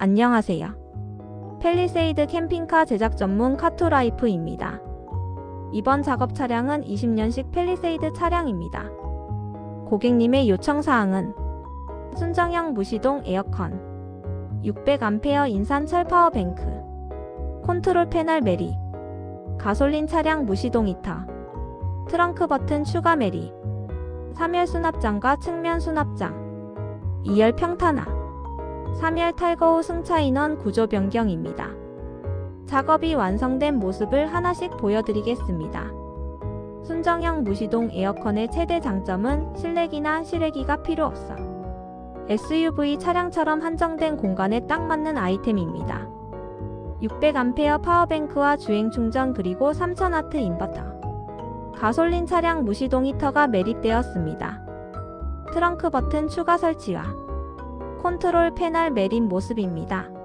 안녕하세요. 펠리세이드 캠핑카 제작 전문 카투라이프입니다. 이번 작업 차량은 20년식 펠리세이드 차량입니다. 고객님의 요청 사항은 순정형 무시동 에어컨, 600A 인산 철 파워 뱅크, 컨트롤 패널 메리, 가솔린 차량 무시동 히터, 트렁크 버튼 추가 메리, 3열 수납장과 측면 수납장, 2열 평탄화, 3열 탈거 후 승차 인원 구조 변경입니다. 작업이 완성된 모습을 하나씩 보여드리겠습니다. 순정형 무시동 에어컨의 최대 장점은 실내기나 실외기가 필요 없어 SUV 차량처럼 한정된 공간에 딱 맞는 아이템입니다. 600A 파워뱅크와 주행 충전 그리고 3000W 인버터 가솔린 차량 무시동 히터가 매립되었습니다. 트렁크 버튼 추가 설치와 컨트롤 패널 매립 모습입니다.